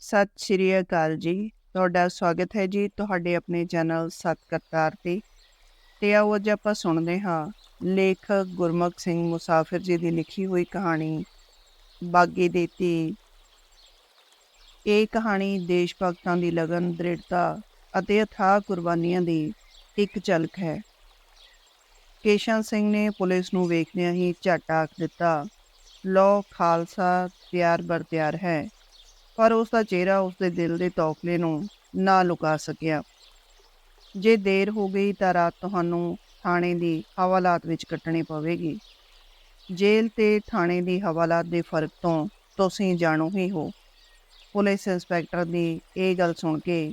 ਸਤਿ ਸ਼੍ਰੀ ਅਕਾਲ ਜੀ। ਤੁਹਾਡਾ ਸਵਾਗਤ ਹੈ ਜੀ ਤੁਹਾਡੇ ਆਪਣੇ ਚੈਨਲ ਸਤ ਕਰਤਾਰ ਤੇ। ਤੇ ਆਓ ਅੱਜ ਆਪਾਂ ਸੁਣਦੇ ਹਾਂ ਲੇਖਕ ਗੁਰਮੁਖ ਸਿੰਘ ਮੁਸਾਫਿਰ ਜੀ ਦੀ ਲਿਖੀ ਹੋਈ ਕਹਾਣੀ, ਬਾਗੀ ਦੇਤੀ ਇਹ ਕਹਾਣੀ ਦੇਸ਼ ਭਗਤਾਂ ਦੀ ਲਗਨ, ਦ੍ਰਿੜਤਾ ਅਤੇ ਅਥਾਹ ਕੁਰਬਾਨੀਆਂ ਦੀ ਇੱਕ ਝਲਕ ਹੈ। ਕੇਸ਼ਵ ਸਿੰਘ ਨੇ ਪੁਲਿਸ ਨੂੰ ਵੇਖਦਿਆਂ ਹੀ ਝਟ ਆਖ ਦਿੱਤਾ ਲੋ ਖਾਲਸਾ, ਤਿਆਰ ਬਰ ਤਿਆਰ ਹੈ। ਪਰ ਉਸ ਦਾ ਚਿਹਰਾ ਉਸ ਦੇ ਦਿਲ ਦੇ ਤੌਖਲੇ ਨੂੰ ਨਾ ਲੁਕਾ ਸਕਿਆ। ਜੇ ਦੇਰ ਹੋ ਗਈ ਤਾਂ ਰਾਤ ਤੁਹਾਨੂੰ ਥਾਣੇ ਦੀ ਹਵਾਲਾਤ ਵਿੱਚ ਕੱਟਣੀ ਪਵੇਗੀ। ਜੇਲ੍ਹ ਤੇ ਥਾਣੇ ਦੀ ਹਵਾਲਾਤ ਦੇ ਫ਼ਰਕ ਤੋਂ ਤੁਸੀਂ ਜਾਣੋ ਹੀ ਹੋ। ਪੁਲਿਸ ਇੰਸਪੈਕਟਰ ਦੀ ਇਹ ਗੱਲ ਸੁਣ ਕੇ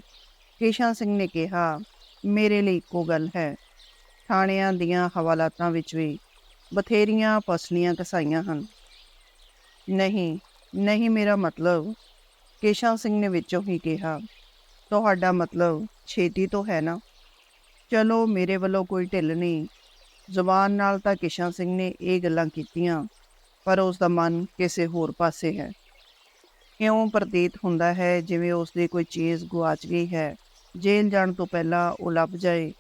ਕਿਸ਼ਨ ਸਿੰਘ ਨੇ ਕਿਹਾ, ਮੇਰੇ ਲਈ ਇੱਕੋ ਗੱਲ ਹੈ। ਥਾਣਿਆਂ ਦੀਆਂ ਹਵਾਲਾਤਾਂ ਵਿੱਚ ਵੀ ਬਥੇਰੀਆਂ ਪਸਲੀਆਂ ਕਸਾਈਆਂ ਹਨ। ਨਹੀਂ ਨਹੀਂ ਮੇਰਾ ਮਤਲਬ ਕੇਸ਼ਵ ਸਿੰਘ ਨੇ ਵਿੱਚੋਂ ਹੀ ਕਿਹਾ, ਤੁਹਾਡਾ ਮਤਲਬ ਛੇਤੀ ਤੋਂ ਹੈ ਨਾ? ਚਲੋ ਮੇਰੇ ਵੱਲੋਂ ਕੋਈ ਢਿੱਲ ਨਹੀਂ। ਜ਼ੁਬਾਨ ਨਾਲ ਤਾਂ ਕੇਸ਼ਵ ਸਿੰਘ ਨੇ ਇਹ ਗੱਲਾਂ ਕੀਤੀਆਂ, ਪਰ ਉਸ ਦਾ ਮਨ ਕਿਸੇ ਹੋਰ ਪਾਸੇ ਹੈ। ਕਿਉਂ ਪ੍ਰਤੀਤ ਹੁੰਦਾ ਹੈ ਜਿਵੇਂ ਉਸ ਦੀ ਕੋਈ ਚੀਜ਼ ਗੁਆਚ ਗਈ ਹੈ? ਜੇਲ੍ਹ ਜਾਣ ਤੋਂ ਪਹਿਲਾਂ ਉਹ ਲੱਭ ਜਾਏ,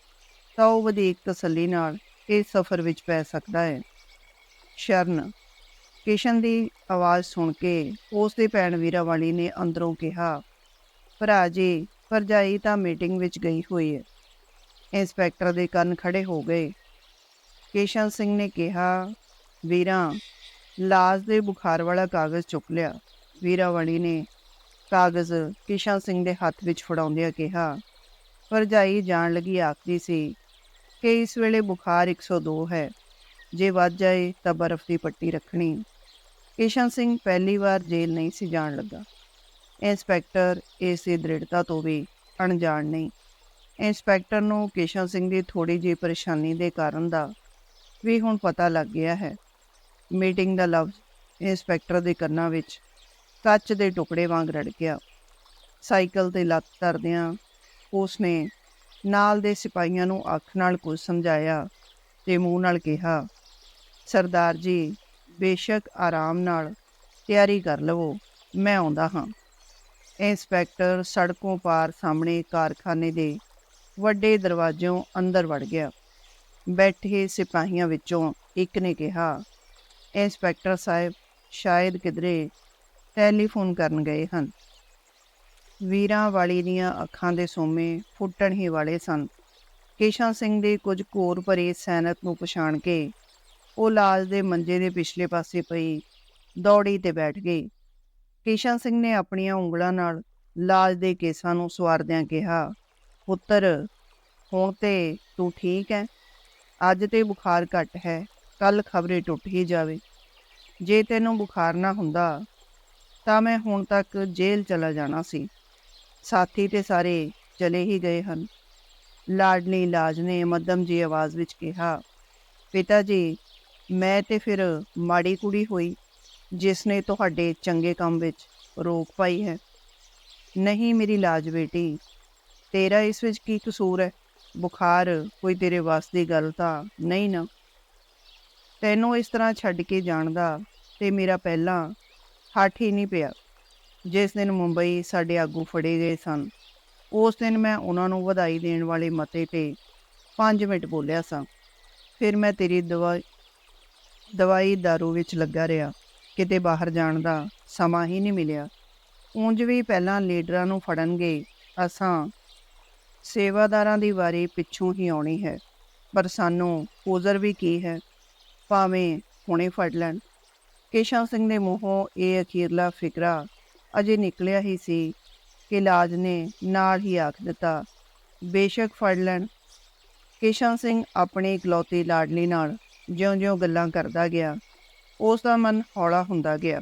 ਤਾਂ ਉਹ ਵਧੇਕ ਤਸੱਲੀ ਨਾਲ ਇਸ ਸਫ਼ਰ ਵਿੱਚ ਪੈ ਸਕਦਾ ਹੈ। ਸ਼ਰਨ ਕਿਸ਼ਨ ਦੀ ਆਵਾਜ਼ ਸੁਣ ਕੇ ਉਸ ਦੀ ਭੈਣ ਵੀਰਾਵਾਲੀ ਨੇ ਅੰਦਰੋਂ ਕਿਹਾ, ਭਰਾ ਜੀ, ਭਰਜਾਈ ਤਾਂ ਮੀਟਿੰਗ ਵਿੱਚ ਗਈ ਹੋਈ ਹੈ ਇੰਸਪੈਕਟਰ ਦੇ ਕੰਨ ਖੜੇ ਹੋ ਗਏ। ਕੇਸ਼ਨ ਸਿੰਘ ਨੇ ਕਿਹਾ, ਵੀਰਾਂ ਲਾਸ਼ ਦੇ ਬੁਖਾਰ ਵਾਲਾ ਕਾਗਜ਼ ਚੁੱਕ ਲਿਆ। ਵੀਰਾਵਾਲੀ ਨੇ ਕਾਗਜ਼ ਕਿਸ਼ਨ ਸਿੰਘ ਦੇ ਹੱਥ ਵਿੱਚ ਫੜਾਉਂਦਿਆਂ ਕਿਹਾ, ਭਰਜਾਈ ਜਾਣ ਲੱਗੀ ਆਖਦੀ ਸੀ ਕਿ ਇਸ ਵੇਲੇ ਬੁਖਾਰ 102 ਹੈ। ਜੇ ਵੱਧ ਜਾਏ ਤਾਂ ਬਰਫ਼ ਦੀ ਪੱਟੀ ਰੱਖਣੀ। ਕਿਸ਼ਨ ਸਿੰਘ ਪਹਿਲੀ ਵਾਰ ਜੇਲ੍ਹ ਨਹੀਂ ਸੀ ਜਾਣ ਲੱਗਾ। ਇੰਸਪੈਕਟਰ ਇਸ ਦੀ ਦ੍ਰਿੜਤਾ ਤੋਂ ਵੀ ਅਣਜਾਣ ਨਹੀਂ। ਇੰਸਪੈਕਟਰ ਨੂੰ ਕਿਸ਼ਨ ਸਿੰਘ ਦੀ ਥੋੜੀ ਜਿਹੀ ਪਰੇਸ਼ਾਨੀ ਦੇ ਕਾਰਨ ਦਾ ਵੀ ਹੁਣ ਪਤਾ ਲੱਗ ਗਿਆ ਹੈ। ਮੀਟਿੰਗ ਦਾ ਲਫ਼ਜ਼ ਇੰਸਪੈਕਟਰ ਦੇ ਕੰਨਾਂ ਵਿੱਚ ਕੱਚ ਦੇ ਟੁਕੜੇ ਵਾਂਗ ਰੜ ਗਿਆ ਸਾਈਕਲ ਤੇ ਲੱਤ ਧਰਦਿਆਂ ਉਸ ਨੇ ਨਾਲ ਦੇ ਸਿਪਾਹੀਆਂ ਨੂੰ ਅੱਖ ਨਾਲ ਕੁਝ ਸਮਝਾਇਆ ਤੇ ਮੂੰਹ ਨਾਲ ਕਿਹਾ, ਸਰਦਾਰ ਜੀ ਬੇਸ਼ੱਕ ਆਰਾਮ ਨਾਲ ਤਿਆਰੀ ਕਰ ਲਵੋ, ਮੈਂ ਆਉਂਦਾ ਹਾਂ। ਇੰਸਪੈਕਟਰ ਸੜਕੋਂ ਪਾਰ ਸਾਹਮਣੇ ਕਾਰਖਾਨੇ ਦੇ ਵੱਡੇ ਦਰਵਾਜ਼ਿਓਂ ਅੰਦਰ ਵੜ ਗਿਆ। ਬੈਠੇ ਸਿਪਾਹੀਆਂ ਵਿੱਚੋਂ ਇੱਕ ਨੇ ਕਿਹਾ, ਇੰਸਪੈਕਟਰ ਸਾਹਿਬ, ਸ਼ਾਇਦ ਕਿਧਰੇ ਟੈਲੀਫੋਨ ਕਰਨ ਗਏ ਹਨ। ਵੀਰਾਂ ਵਾਲੀ ਦੀਆਂ ਅੱਖਾਂ ਦੇ ਸੋਮੇ ਫੁੱਟਣ ਹੀ ਵਾਲੇ ਸਨ। ਕੇਸ਼ਵ ਸਿੰਘ ਦੇ ਕੁਝ ਘੋਰ ਭਰੇ ਸੈਨਤ ਨੂੰ ਪਛਾਣ ਕੇ ਉਹ ਲਾਜ ਦੇ ਮੰਜੇ ਦੇ ਪਿਛਲੇ ਪਾਸੇ ਪਈ, ਦੌੜੀ ਤੇ ਬੈਠ ਗਈ। ਕਿਸ਼ਨ ਸਿੰਘ ਨੇ ਆਪਣੀਆਂ ਉਂਗਲਾਂ ਨਾਲ ਲਾਜ ਦੇ ਕੇਸਾਂ ਨੂੰ ਸਵਾਰਦਿਆਂ ਕਿਹਾ, ਪੁੱਤਰ, ਹੁਣ ਤੇ ਤੂੰ ਠੀਕ ਹੈ ਅੱਜ ਤੇ ਬੁਖਾਰ ਘਟ ਹੈ ਕੱਲ ਖਬਰੇ ਟੁੱਟ ਹੀ ਜਾਵੇ। ਜੇ ਤੈਨੂੰ ਬੁਖਾਰ ਨਾ ਹੁੰਦਾ, ਤਾਂ ਮੈਂ ਹੁਣ ਤੱਕ ਜੇਲ੍ਹ ਚਲਾ ਜਾਣਾ ਸੀ। ਸਾਥੀ ਤੇ ਸਾਰੇ ਚਲੇ ਹੀ ਗਏ ਹਨ। ਲਾਡਲੀ ਲਾਜ ਨੇ ਮੱਧਮ ਜੀ ਆਵਾਜ਼ ਵਿੱਚ ਕਿਹਾ, ਪਿਤਾ ਜੀ ਮੈਂ ਤੇ ਫਿਰ ਮਾੜੀ ਕੁੜੀ ਹੋਈ, ਜਿਸ ਨੇ ਤੁਹਾਡੇ ਚੰਗੇ ਕੰਮ ਵਿੱਚ ਰੋਕ ਪਾਈ ਹੈ। ਨਹੀਂ ਮੇਰੀ ਲਾਜ ਬੇਟੀ, ਤੇਰਾ ਇਸ ਵਿੱਚ ਕੀ ਕਸੂਰ ਹੈ? ਬੁਖਾਰ ਕੋਈ ਤੇਰੇ ਵਾਸ ਦੀ ਗੱਲ ਤਾਂ ਨਹੀਂ ਨਾ। ਤੈਨੂੰ ਇਸ ਤਰ੍ਹਾਂ ਛੱਡ ਕੇ ਜਾਣ ਦਾ ਤੇ ਮੇਰਾ ਪਹਿਲਾਂ ਹੱਠ ਹੀ ਨਹੀਂ ਪਿਆ। ਜਿਸ ਦਿਨ ਮੁੰਬਈ ਸਾਡੇ ਆਗੂ ਫੜੇ ਗਏ ਸਨ, ਉਸ ਦਿਨ ਮੈਂ ਉਹਨਾਂ ਨੂੰ ਵਧਾਈ ਦੇਣ ਵਾਲੇ ਮਤੇ ਤੇ 5 ਮਿੰਟ ਬੋਲਿਆ ਸਾਂ। ਫਿਰ ਮੈਂ ਤੇਰੀ ਦਵਾਈ ਦਵਾਈ दारू ਵਿੱਚ ਲੱਗਾ ਰਿਹਾ। ਕਿਤੇ ਬਾਹਰ ਜਾਣ ਦਾ ਸਮਾਂ ਹੀ ਨਹੀਂ ਮਿਲਿਆ। ਉਂਝ ਵੀ ਪਹਿਲਾਂ ਲੀਡਰਾਂ ਨੂੰ ਫੜਨਗੇ, ਅਸਾਂ ਸੇਵਾਦਾਰਾਂ ਦੀ ਵਾਰੀ ਪਿੱਛੋਂ ਹੀ ਆਉਣੀ ਹੈ। ਪਰ ਸਾਨੂੰ ਉਜ਼ਰ ਵੀ ਕੀ ਹੈ? ਭਾਵੇਂ ਹੁਣੇ ਫੜ ਲੈਣ। ਕੇਸ਼ਵ ਸਿੰਘ ਦੇ ਮੂੰਹੋਂ ਇਹ ਅਖੀਰਲਾ ਫਿਕਰਾ ਅਜੇ ਨਿਕਲਿਆ ਹੀ ਸੀ ਕਿ ਲਾਜ ਨੇ ਨਾਲ ਹੀ ਆਖ ਦਿੱਤਾ, ਬੇਸ਼ੱਕ ਫੜ ਲੈਣ। ਕੇਸ਼ਵ ਸਿੰਘ ਆਪਣੀ ਇਕਲੌਤੀ ਲਾਡਲੀ ਨਾਲ ਜਿਉਂ-ਜਿਉਂ ਗੱਲਾਂ ਕਰਦਾ ਗਿਆ, ਉਸ ਦਾ ਮਨ ਹੌਲਾ ਹੁੰਦਾ ਗਿਆ।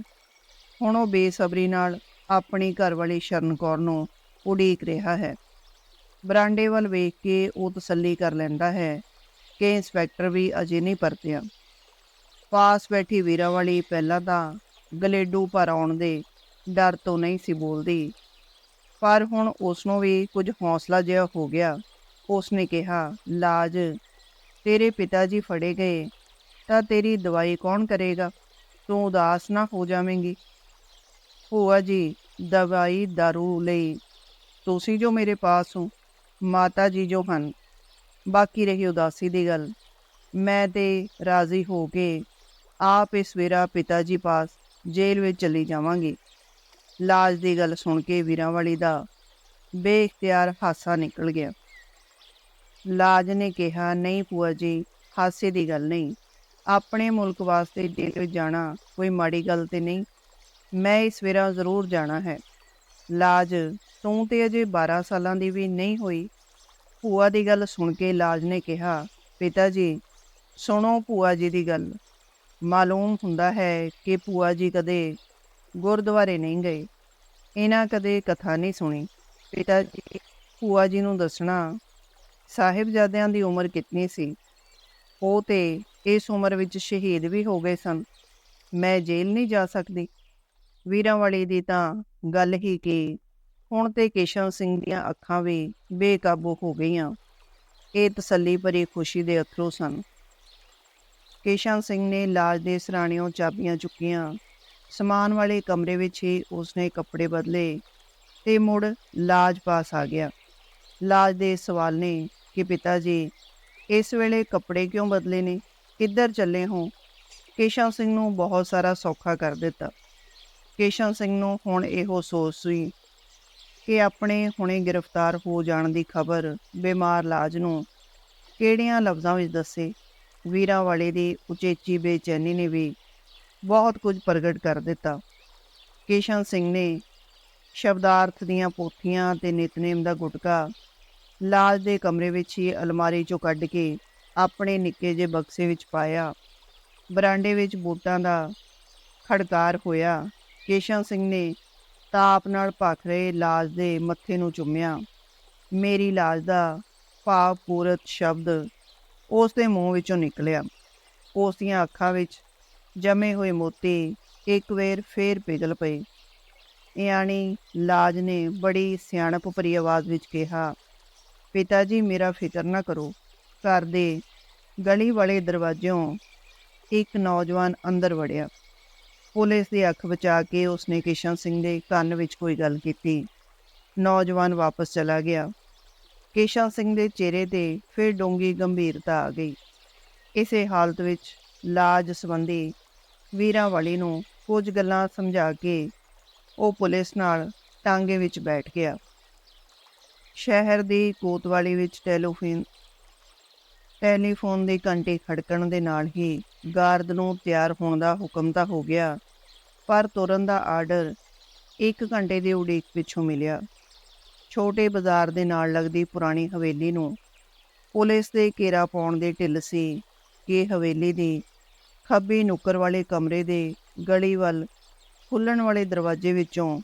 ਹੁਣ ਉਹ ਬੇਸਬਰੀ ਨਾਲ ਆਪਣੀ ਘਰਵਾਲੀ ਸ਼ਰਨ ਕੌਰ ਨੂੰ ਉਡੀਕ ਰਿਹਾ ਹੈ। ਬਰਾਂਡੇ ਵੱਲ ਵੇਖ ਕੇ ਉਹ ਤਸੱਲੀ ਕਰ ਲੈਂਦਾ ਹੈ ਕਿ ਇੰਸਪੈਕਟਰ ਵੀ ਅਜੇ ਨਹੀਂ ਪਰਤਿਆ। ਪਾਸ ਬੈਠੀ ਵੀਰਾਵਾਲੀ ਪਹਿਲਾਂ ਤਾਂ ਗਲੇਡੂ ਪਰ ਆਉਣ ਦੇ ਡਰ ਤੋਂ ਨਹੀਂ ਸੀ ਬੋਲਦੀ, ਪਰ ਹੁਣ ਉਸ ਨੂੰ ਵੀ ਕੁਝ ਹੌਸਲਾ ਜਿਹਾ ਹੋ ਗਿਆ। ਉਸ ਨੇ ਕਿਹਾ, ਲਾਜ ਤੇਰੇ ਪਿਤਾ ਜੀ ਫੜੇ ਗਏ, ਤਾਂ ਤੇਰੀ ਦਵਾਈ ਕੌਣ ਕਰੇਗਾ? ਤੂੰ ਉਦਾਸ ਨਾ ਹੋ ਜਾਵੇਂਗੀ। ਭੂਆ ਜੀ, ਦਵਾਈ ਦਾਰੂ ਲਈ, ਤੁਸੀਂ ਜੋ ਮੇਰੇ ਪਾਸ ਹੋ, ਮਾਤਾ ਜੀ ਜੋ ਹਨ। ਬਾਕੀ ਰਹੀ ਉਦਾਸੀ ਦੀ ਗੱਲ। ਮੈਂ ਤੇ ਰਾਜ਼ੀ ਹੋ ਕੇ ਆਪ ਇਸ ਵੇਰਾ ਪਿਤਾ ਜੀ ਪਾਸ ਜੇਲ੍ਹ ਵਿੱਚ ਚਲੀ ਜਾਵਾਂਗੀ। ਲਾਜ ਦੀ ਗੱਲ ਸੁਣ ਕੇ ਵੀਰਾਂ ਵਾਲੀ ਦਾ ਬੇਇਖਤਿਆਰ ਹਾਸਾ ਨਿਕਲ ਗਿਆ। ਲਾਜ ਨੇ ਕਿਹਾ, ਨਹੀਂ ਭੂਆ ਜੀ, ਹਾਸੇ ਦੀ ਗੱਲ ਨਹੀਂ। ਆਪਣੇ ਮੁਲਕ ਵਾਸਤੇ ਜੇਲ੍ਹ ਵਿੱਚ ਜਾਣਾ, ਕੋਈ ਮਾੜੀ ਗੱਲ ਤੇ ਨਹੀਂ। ਮੈਂ ਇਸ ਵੇਰਾ ਜ਼ਰੂਰ ਜਾਣਾ ਹੈ। ਲਾਜ ਤੂੰ ਤੇ ਅਜੇ 12 ਸਾਲਾਂ ਦੀ ਵੀ ਨਹੀਂ ਹੋਈ। ਭੂਆ ਦੀ ਗੱਲ ਸੁਣ ਕੇ ਲਾਜ ਨੇ ਕਿਹਾ, ਪਿਤਾ ਜੀ, ਸੁਣੋ ਭੂਆ ਜੀ ਦੀ ਗੱਲ। ਮਾਲੂਮ ਹੁੰਦਾ ਹੈ ਕਿ ਭੂਆ ਜੀ ਕਦੇ ਗੁਰਦੁਆਰੇ ਨਹੀਂ ਗਏ। ਇਹਨਾਂ ਕਦੇ ਕਥਾ ਨਹੀਂ ਸੁਣੀ। ਪਿਤਾ ਜੀ, ਭੂਆ ਜੀ ਨੂੰ ਦੱਸਣਾ ਸਾਹਿਬਜ਼ਾਦਿਆਂ ਦੀ ਉਮਰ ਕਿੰਨੀ ਸੀ? ਉਹ ਤੇ ਇਸ ਉਮਰ ਵਿੱਚ ਸ਼ਹੀਦ ਵੀ ਹੋ ਗਏ ਸਨ। ਮੈਂ ਜੇਲ੍ਹ ਨਹੀਂ ਜਾ ਸਕਦੀ। ਵੀਰਾਂ ਵਾਲੀ ਦੀ ਤਾਂ ਗੱਲ ਹੀ ਕੀ ਹੁਣ ਤੇ ਕੇਸ਼ਵ ਸਿੰਘ ਦੀਆਂ ਅੱਖਾਂ ਵੀ ਬੇਕਾਬੂ ਹੋ ਗਈਆਂ। ਇਹ ਤਸੱਲੀ ਭਰੀ ਖੁਸ਼ੀ ਦੇ ਅਥਰੂ ਸਨ। ਕੇਸ਼ਵ ਸਿੰਘ ਨੇ ਲਾਜ ਦੇ ਸਰਾਣਿਓਂ ਚਾਬੀਆਂ ਚੁੱਕੀਆਂ। ਸਮਾਨ ਵਾਲੇ ਕਮਰੇ ਵਿੱਚ ਹੀ ਉਸਨੇ ਕੱਪੜੇ ਬਦਲੇ ਤੇ ਮੁੜ ਲਾਜ ਪਾਸ ਆ ਗਿਆ। ਲਾਜ ਦੇ ਸਵਾਲ ਨੇ ਕਿ ਪਿਤਾ ਜੀ ਇਸ ਵੇਲੇ ਕੱਪੜੇ ਕਿਉਂ ਬਦਲੇ ਨੇ ਕਿੱਧਰ ਚੱਲੇ ਹੋ ਕੇਸ਼ਵ ਸਿੰਘ ਨੂੰ ਬਹੁਤ ਸਾਰਾ ਸੌਖਾ ਕਰ ਦਿੱਤਾ ਕੇਸ਼ਵ ਸਿੰਘ ਨੂੰ ਹੁਣ ਇਹੋ ਸੋਚ ਸੀ ਕਿ ਆਪਣੇ ਹੁਣੇ ਗ੍ਰਿਫਤਾਰ ਹੋ ਜਾਣ ਦੀ ਖਬਰ ਬਿਮਾਰ ਲਾਜ ਨੂੰ ਕਿਹੜੀਆਂ ਲਫ਼ਜ਼ਾਂ ਵਿੱਚ ਦੱਸੇ ਵੀਰਾਂ ਵਾਲੇ ਦੀ ਉਚੇਚੀ ਬੇਚੈਨੀ ਨੇ ਵੀ ਬਹੁਤ ਕੁਝ ਪ੍ਰਗਟ ਕਰ ਦਿੱਤਾ ਕੇਸ਼ਵ ਸਿੰਘ ਨੇ ਸ਼ਬਦਾਰਥ ਦੀਆਂ ਪੋਥੀਆਂ ਤੇ ਨਿਤਨੇਮ ਦਾ ਗੁਟਕਾ ਲਾਜ ਦੇ ਕਮਰੇ ਵਿੱਚ ਹੀ ਅਲਮਾਰੀ ਚੋਂ ਕੱਢ ਕੇ ਆਪਣੇ ਨਿੱਕੇ ਜਿਹੇ ਬਕਸੇ ਵਿੱਚ ਪਾਇਆ। ਬਰਾਂਡੇ ਵਿੱਚ ਬੂਟਾਂ ਦਾ ਖੜਕਾਰ ਹੋਇਆ। ਕੇਸ਼ਵ ਸਿੰਘ ਨੇ ਤਾਪ ਨਾਲ ਭਖ ਰਹੇ ਲਾਜ ਦੇ ਮੱਥੇ ਨੂੰ ਚੁੰਮਿਆ। ਮੇਰੀ ਲਾਜ ਦਾ ਭਾਵ ਪੂਰਤ ਸ਼ਬਦ ਉਸ ਦੇ ਮੂੰਹ ਵਿੱਚੋਂ ਨਿਕਲਿਆ। ਉਸ ਦੀਆਂ ਅੱਖਾਂ ਵਿੱਚ ਜਮੇ ਹੋਏ ਮੋਤੀ ਇੱਕ ਵੇਰ ਫੇਰ ਪਿਘਲ ਪਏ। ਯਾਨੀ ਲਾਜ ਨੇ ਬੜੀ ਸਿਆਣਪ ਭਰੀ ਆਵਾਜ਼ ਵਿੱਚ ਕਿਹਾ ਪਿਤਾ ਜੀ ਮੇਰਾ ਫਿਕਰ ਨਾ ਕਰੋ। ਘਰ ਦੇ ਗਲੀ ਵਾਲੇ ਦਰਵਾਜ਼ਿਓਂ ਇੱਕ ਨੌਜਵਾਨ ਅੰਦਰ ਵੜਿਆ। ਪੁਲਿਸ ਦੀ ਅੱਖ ਬਚਾ ਕੇ ਉਸਨੇ ਕਿਸ਼ਨ ਸਿੰਘ ਦੇ ਕੰਨ ਵਿੱਚ ਕੋਈ ਗੱਲ ਕੀਤੀ। ਨੌਜਵਾਨ ਵਾਪਸ ਚਲਾ ਗਿਆ। ਕਿਸ਼ਨ ਸਿੰਘ ਦੇ ਚਿਹਰੇ ਤੇ ਫਿਰ ਡੂੰਗੀ ਗੰਭੀਰਤਾ ਆ ਗਈ। ਇਸੇ ਹਾਲਤ ਵਿੱਚ ਲਾਜ ਸੰਬੰਧੀ ਵੀਰਾਂ ਵਾਲੀ ਨੂੰ ਕੁਝ ਗੱਲਾਂ ਸਮਝਾ ਕੇ ਉਹ ਪੁਲਿਸ ਨਾਲ ਟਾਂਗੇ ਵਿੱਚ ਬੈਠ ਗਿਆ। ਸ਼ਹਿਰ ਦੀ ਕੋਤਵਾਲੀ ਵਿੱਚ ਟੈਲੀਫੋਨ ਟੈਲੀਫੋਨ ਦੇ ਘੰਟੇ ਖੜਕਣ ਦੇ ਨਾਲ ਹੀ ਗਾਰਦ ਨੂੰ ਤਿਆਰ ਹੋਣ ਦਾ ਹੁਕਮ ਤਾਂ ਹੋ ਗਿਆ, ਪਰ ਤੁਰਨ ਦਾ ਆਰਡਰ 1 ਘੰਟੇ ਦੀ ਉਡੀਕ ਪਿੱਛੋਂ ਮਿਲਿਆ। ਛੋਟੇ ਬਾਜ਼ਾਰ ਦੇ ਨਾਲ ਲੱਗਦੀ ਪੁਰਾਣੀ ਹਵੇਲੀ ਨੂੰ ਪੁਲਿਸ ਦੇ ਘੇਰਾ ਪਾਉਣ ਦੇ ਢਿੱਲ ਸੀ ਕਿ ਹਵੇਲੀ ਦੀ ਖੱਬੀ ਨੁੱਕਰ ਵਾਲੇ ਕਮਰੇ ਦੇ ਗਲੀ ਵੱਲ ਖੁੱਲਣ ਵਾਲੇ ਦਰਵਾਜ਼ੇ ਵਿੱਚੋਂ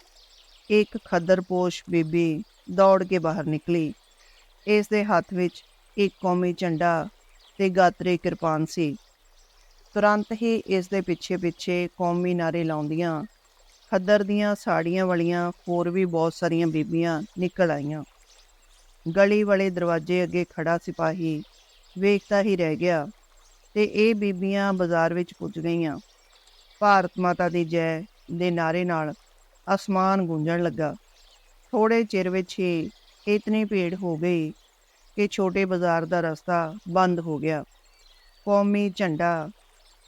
ਇੱਕ ਖੱਦਰਪੋਸ਼ ਬੀਬੀ ਦੌੜ ਕੇ ਬਾਹਰ ਨਿਕਲੀ। ਇਸ ਦੇ ਹੱਥ ਵਿੱਚ ਇੱਕ ਕੌਮੀ ਝੰਡਾ ਤੇ ਗਾਤਰੇ ਕਿਰਪਾਨ ਸੀ। ਤੁਰੰਤ ਹੀ ਇਸ ਦੇ ਪਿੱਛੇ ਪਿੱਛੇ ਕੌਮੀ ਨਾਰੇ ਲਾਉਂਦੀਆਂ ਖੱਦਰ ਦੀਆਂ ਸਾੜੀਆਂ ਵਾਲੀਆਂ ਹੋਰ ਵੀ ਬਹੁਤ ਸਾਰੀਆਂ ਬੀਬੀਆਂ ਨਿਕਲ ਆਈਆਂ। ਗਲੀ ਵਾਲੇ ਦਰਵਾਜ਼ੇ ਅੱਗੇ ਖੜਾ ਸਿਪਾਹੀ ਵੇਖਦਾ ਹੀ ਰਹਿ ਗਿਆ ਤੇ ਇਹ ਬੀਬੀਆਂ ਬਾਜ਼ਾਰ ਵਿੱਚ ਪੁੱਜ ਗਈਆਂ। ਭਾਰਤ ਮਾਤਾ ਦੀ ਜੈ ਦੇ ਨਾਰੇ ਨਾਲ ਅਸਮਾਨ ਗੂੰਜਣ ਲੱਗਾ। ਥੋੜੇ ਚਿਰ ਵਿੱਚ ਹੀ ਇਤਨੀ ਭੀੜ ਹੋ ਗਈ ਕਿ ਛੋਟੇ ਬਾਜ਼ਾਰ ਦਾ ਰਸਤਾ ਬੰਦ ਹੋ ਗਿਆ। ਕੌਮੀ ਝੰਡਾ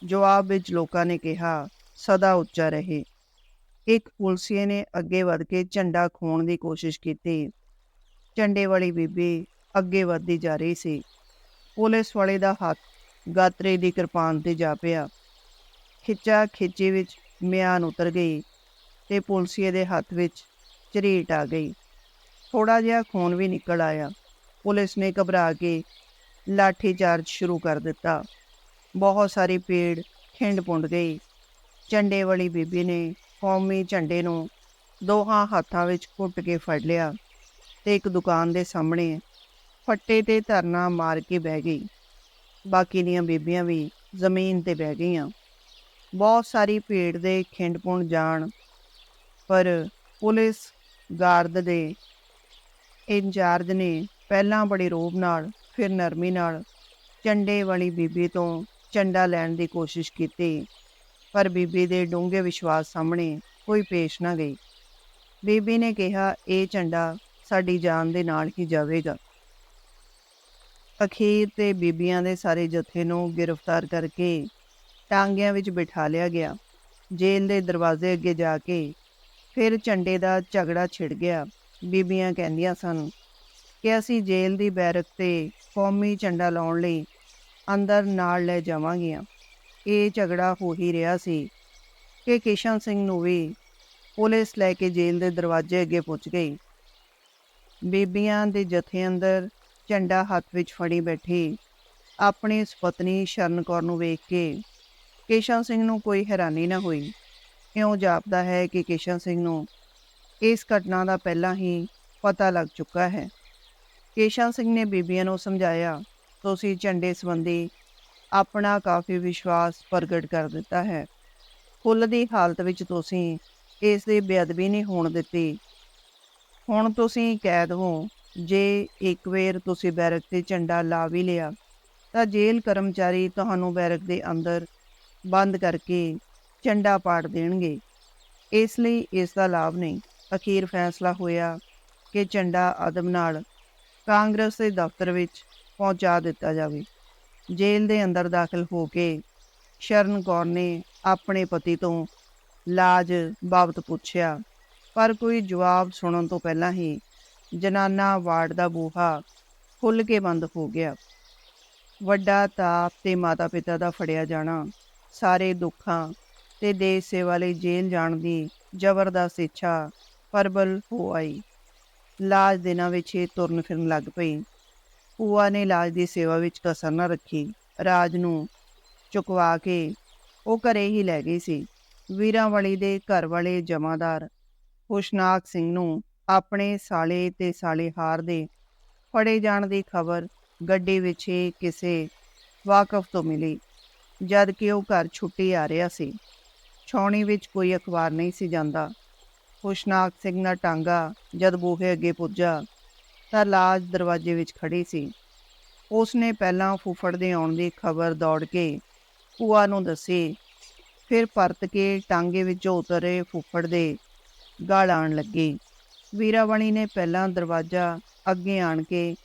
ਜਵਾਬ ਵਿੱਚ ਲੋਕਾਂ ਨੇ ਕਿਹਾ, ਸਦਾ ਉੱਚਾ ਰਹੇ। ਇੱਕ ਪੁਲਸੀਏ ਨੇ ਅੱਗੇ ਵਧ ਕੇ ਝੰਡਾ ਖੋਣ ਦੀ ਕੋਸ਼ਿਸ਼ ਕੀਤੀ। ਝੰਡੇ ਵਾਲੀ ਬੀਬੀ ਅੱਗੇ ਵਧਦੀ ਜਾ ਰਹੀ ਸੀ। ਪੁਲਿਸ ਵਾਲੇ ਦਾ ਹੱਥ ਗਾਤਰੇ ਦੀ ਕਿਰਪਾਨ ਤੇ ਜਾ ਪਿਆ। ਖਿੱਚਾ ਖਿੱਚੀ ਵਿੱਚ ਮਿਆਨ ਉਤਰ ਗਈ ਤੇ ਪੁਲਸੀਏ ਦੇ ਹੱਥ ਵਿੱਚ ਚਰੀਟ ਆ ਗਈ। ਥੋੜਾ ਜਿਹਾ ਖੂਨ ਵੀ ਨਿਕਲ ਆਇਆ। ਪੁਲਿਸ ਨੇ ਘਬਰਾ ਕੇ ਲਾਠੀ ਚਾਰਜ ਸ਼ੁਰੂ ਕਰ ਦਿੱਤਾ। ਬਹੁਤ ਸਾਰੀ ਭੀੜ ਖਿੰਡ ਪੁੰਡ ਗਈ। ਝੰਡੇ ਵਾਲੀ ਬੀਬੀ ਨੇ ਕੌਮੀ ਝੰਡੇ ਨੂੰ ਦੋਹਾਂ ਹੱਥਾਂ ਵਿੱਚ ਘੁੱਟ ਕੇ ਫੜ ਲਿਆ ਤੇ ਇੱਕ ਦੁਕਾਨ ਦੇ ਸਾਹਮਣੇ ਫੱਟੇ ਤੇ ਧਰਨਾ ਮਾਰ ਕੇ ਬਹਿ ਗਈ। ਬਾਕੀ ਦੀਆਂ ਬੀਬੀਆਂ ਵੀ ਜ਼ਮੀਨ ਤੇ ਬਹਿ ਗਈਆਂ। ਬਹੁਤ ਸਾਰੀ ਭੀੜ ਦੇ ਖਿੰਡਪੁਣ ਜਾਣ ਪਰ ਪੁਲਿਸ ਗਾਰਦ ਦੇ ਇੰਚਾਰਜ ਨੇ ਪਹਿਲਾਂ ਬੜੇ ਰੋਬ ਨਾਲ, ਫਿਰ ਨਰਮੀ ਨਾਲ ਝੰਡੇ ਵਾਲੀ ਬੀਬੀ ਤੋਂ ਝੰਡਾ ਲੈਣ ਦੀ ਕੋਸ਼ਿਸ਼ ਕੀਤੀ, ਪਰ ਬੀਬੀ ਦੇ ਡੂੰਘੇ ਵਿਸ਼ਵਾਸ ਸਾਹਮਣੇ ਕੋਈ ਪੇਸ਼ ਨਾ ਗਈ। ਬੀਬੀ ਨੇ ਕਿਹਾ, ਇਹ ਝੰਡਾ ਸਾਡੀ ਜਾਨ ਦੇ ਨਾਲ ਹੀ ਜਾਵੇਗਾ। ਅਖੀਰ ਤੇ ਬੀਬੀਆਂ ਦੇ ਸਾਰੇ ਜਥੇ ਨੂੰ ਗ੍ਰਿਫਤਾਰ ਕਰਕੇ ਟਾਂਗਿਆਂ ਵਿੱਚ ਬਿਠਾ ਲਿਆ ਗਿਆ। ਜੇਲ੍ਹ ਦੇ ਦਰਵਾਜ਼ੇ ਅੱਗੇ ਜਾ ਕੇ ਫਿਰ ਝੰਡੇ ਦਾ ਝਗੜਾ ਛਿੜ ਗਿਆ। ਬੀਬੀਆਂ ਕਹਿੰਦੀਆਂ ਸਨ ਕਿ ਅਸੀਂ ਜੇਲ੍ਹ ਦੀ ਬੈਰਕ ਤੇ ਕੌਮੀ ਝੰਡਾ ਲਾਉਣ ਲਈ ਅੰਦਰ ਨਾਲ ਲੈ ਜਾਵਾਂਗੀਆਂ। ਇਹ ਝਗੜਾ ਹੋ ਹੀ ਰਿਹਾ ਸੀ ਕਿ ਕਿਸ਼ਨ ਸਿੰਘ ਨੂੰ ਵੀ ਪੁਲਿਸ ਲੈ ਕੇ ਜੇਲ੍ਹ ਦੇ ਦਰਵਾਜ਼ੇ ਅੱਗੇ ਪੁੱਜ ਗਈ। ਬੀਬੀਆਂ ਦੇ ਜਥੇ ਅੰਦਰ ਝੰਡਾ ਹੱਥ ਵਿੱਚ ਫੜੀ ਬੈਠੀ ਆਪਣੀ ਸੁਪਤਨੀ ਸ਼ਰਨ ਕੌਰ ਨੂੰ ਵੇਖ ਕੇ ਕੇਸ਼ਵ ਸਿੰਘ ਨੂੰ ਕੋਈ ਹੈਰਾਨੀ ਨਾ ਹੋਈ। ਇਉਂ ਜਾਪਦਾ ਹੈ ਕਿ ਕੇਸ਼ਵ ਸਿੰਘ ਨੂੰ ਇਸ ਘਟਨਾ ਦਾ ਪਹਿਲਾਂ ਹੀ ਪਤਾ ਲੱਗ ਚੁੱਕਾ ਹੈ। ਕੇਸ਼ਨ ਸਿੰਘ ਨੇ ਬੀਬੀਆਂ ਨੂੰ ਸਮਝਾਇਆ, ਤੁਸੀਂ ਝੰਡੇ ਸੰਬੰਧੀ ਆਪਣਾ ਕਾਫੀ ਵਿਸ਼ਵਾਸ ਪ੍ਰਗਟ ਕਰ ਦਿੱਤਾ ਹੈ। ਕੁੱਲ ਦੀ ਹਾਲਤ ਵਿੱਚ ਤੁਸੀਂ ਇਸ ਦੀ ਬੇਅਦਬੀ ਨਹੀਂ ਹੋਣ ਦਿੱਤੀ। ਹੁਣ ਤੁਸੀਂ ਕੈਦ ਹੋ। ਜੇ ਇੱਕ ਵੇਰ ਤੁਸੀਂ ਬੈਰਕ ਤੇ ਝੰਡਾ ਲਾ ਵੀ ਲਿਆ, ਤਾਂ ਜੇਲ੍ਹ ਕਰਮਚਾਰੀ ਤੁਹਾਨੂੰ ਬੈਰਕ ਦੇ ਅੰਦਰ ਬੰਦ ਕਰਕੇ ਝੰਡਾ ਪਾੜ ਦੇਣਗੇ। ਇਸ ਲਈ ਇਸ ਦਾ ਲਾਭ ਨਹੀਂ। ਅਖੀਰ ਫੈਸਲਾ ਹੋਇਆ ਕਿ ਝੰਡਾ ਅਦਮ ਨਾਲ ਕਾਂਗਰਸ ਦੇ ਦਫ਼ਤਰ ਵਿੱਚ ਪਹੁੰਚਾ ਦਿੱਤਾ ਜਾਵੇ। ਜੇਲ੍ਹ ਦੇ ਅੰਦਰ ਦਾਖਲ ਹੋ ਕੇ ਸ਼ਰਨ ਕੌਰ ਨੇ ਆਪਣੇ ਪਤੀ ਤੋਂ ਲਾਜ ਬਾਬਤ ਪੁੱਛਿਆ, ਪਰ ਕੋਈ ਜਵਾਬ ਸੁਣਨ ਤੋਂ ਪਹਿਲਾਂ ਹੀ ਜਨਾਨਾ ਵਾਰਡ ਦਾ ਬੂਹਾ ਖੁੱਲ ਕੇ ਬੰਦ ਹੋ ਗਿਆ। ਵੱਡਾ ਤਾਪ ਤੇ ਮਾਤਾ-ਪਿਤਾ ਦਾ ਫੜਿਆ ਜਾਣਾ, ਸਾਰੇ ਦੁੱਖਾਂ ਤੇ ਦੇਸ਼ ਸੇਵਾ ਲਈ ਜੇਲ੍ਹ ਜਾਣ ਦੀ ਜ਼ਬਰਦਸਤ ਇੱਛਾ ਪਰਬਲ ਹੋ ਆਈ। ਲਾਜ ਦਿਨਾਂ ਵਿੱਚ ਹੀ ਤੁਰਨ ਫਿਰਨ ਲੱਗ ਪਈ। ਭੂਆ ਨੇ ਲਾਜ ਦੀ ਸੇਵਾ ਵਿੱਚ ਕਸਰ ਨਾ ਰੱਖੀ। ਰਾਜ ਨੂੰ ਚੁਕਵਾ ਕੇ ਉਹ ਘਰੇ ਹੀ ਲੈ ਗਈ ਸੀ। ਵੀਰਾਂਵਾਲੀ ਦੇ ਘਰ ਵਾਲੇ ਜਮਾਦਾਰ ਹੁਸ਼ਨਾਕ ਸਿੰਘ ਨੂੰ ਆਪਣੇ ਸਾਲੇ ਤੇ ਸਾਲੇ ਹਾਰ ਦੇ ਫੜੇ ਜਾਣ ਦੀ ਖਬਰ ਗੱਡੀ ਵਿੱਚ ਕਿਸੇ ਵਾਕਫ ਤੋਂ ਮਿਲੀ, ਜਦ ਕਿ ਉਹ ਘਰ ਛੁੱਟੀ ਆ ਰਿਹਾ ਸੀ। ਛਾਉਣੀ ਵਿੱਚ ਕੋਈ ਅਖਬਾਰ ਨਹੀਂ ਸੀ ਜਾਂਦਾ। ਹੁਸ਼ਨਾਕ ਸਿੰਘ ਦਾ ਟਾਂਗਾ ਜਦ ਬੂਹੇ ਅੱਗੇ ਪੁੱਜਾ ਤਾਂ ਲਾਜ ਦਰਵਾਜ਼ੇ ਵਿੱਚ ਖੜੀ ਸੀ। ਉਸ ਨੇ ਪਹਿਲਾਂ ਫੁੱਫੜ ਦੇ ਆਉਣ ਦੀ ਖਬਰ ਦੌੜ ਕੇ ਭੂਆ ਨੂੰ ਦੱਸੀ, ਫਿਰ ਪਰਤ ਕੇ ਟਾਂਗੇ ਵਿੱਚੋਂ ਉਤਰੇ ਫੁੱਫੜ ਦੇ ਗਾਲ ਆਣ ਲੱਗੀ। ਵੀਰਾਵਣੀ ਨੇ ਪਹਿਲਾਂ ਦਰਵਾਜ਼ਾ ਅੱਗੇ ਆਣ ਕੇ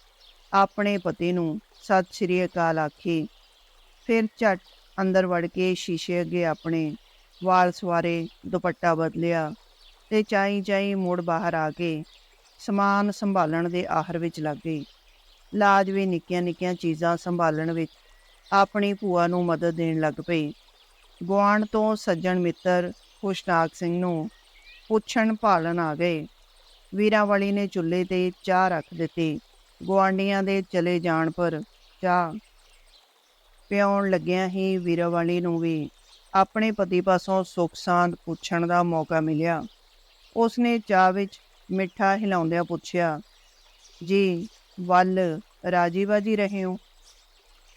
ਆਪਣੇ ਪਤੀ ਨੂੰ ਸਤਿ ਸ਼੍ਰੀ ਅਕਾਲ ਆਖੀ, ਫਿਰ ਝਟ ਅੰਦਰ ਵੜ ਕੇ ਸ਼ੀਸ਼ੇ ਅੱਗੇ ਆਪਣੇ ਵਾਲ ਸਵਾਰੇ, ਦੁਪੱਟਾ ਬਦਲਿਆ ਤੇ ਚਾਈ ਚਾਈ ਮੁੜ ਬਾਹਰ ਆ ਕੇ ਸਮਾਨ ਸੰਭਾਲਣ ਦੇ ਆਹਰ ਵਿੱਚ ਲੱਗ ਗਈ। ਲਾਜ ਵੀ ਨਿੱਕੀਆਂ ਨਿੱਕੀਆਂ ਚੀਜ਼ਾਂ ਸੰਭਾਲਣ ਵਿੱਚ ਆਪਣੀ ਭੂਆ ਨੂੰ ਮਦਦ ਦੇਣ ਲੱਗ ਪਈ। ਗੁਆਂਢ ਤੋਂ ਸੱਜਣ ਮਿੱਤਰ ਖੁਸ਼ਨਾਕ ਸਿੰਘ ਨੂੰ ਪੁੱਛਣ ਭਾਲਣ ਆ ਗਏ। ਵੀਰਾਵਲੀ ਨੇ ਚੁੱਲ੍ਹੇ ਤੇ ਚਾਹ ਰੱਖ ਦਿੱਤੀ। ਗੁਆਂਢੀਆਂ ਦੇ ਚਲੇ ਜਾਣ ਪਰ ਚਾਹ ਪਿਉਣ ਲੱਗਿਆਂ ਹੀ ਵੀਰਾਵਲੀ ਨੂੰ ਵੀ ਆਪਣੇ ਪਤੀ ਪਾਸੋਂ ਸੁੱਖ ਸਾਂਦ ਪੁੱਛਣ ਦਾ ਮੌਕਾ ਮਿਲਿਆ। ਉਸਨੇ ਚਾਹ ਵਿੱਚ ਮਿੱਠਾ ਹਿਲਾਉਂਦਿਆਂ ਪੁੱਛਿਆ, ਜੀ, ਵੱਲ ਰਾਜੀ ਬਾਜੀ ਰਹੇ ਹੋ?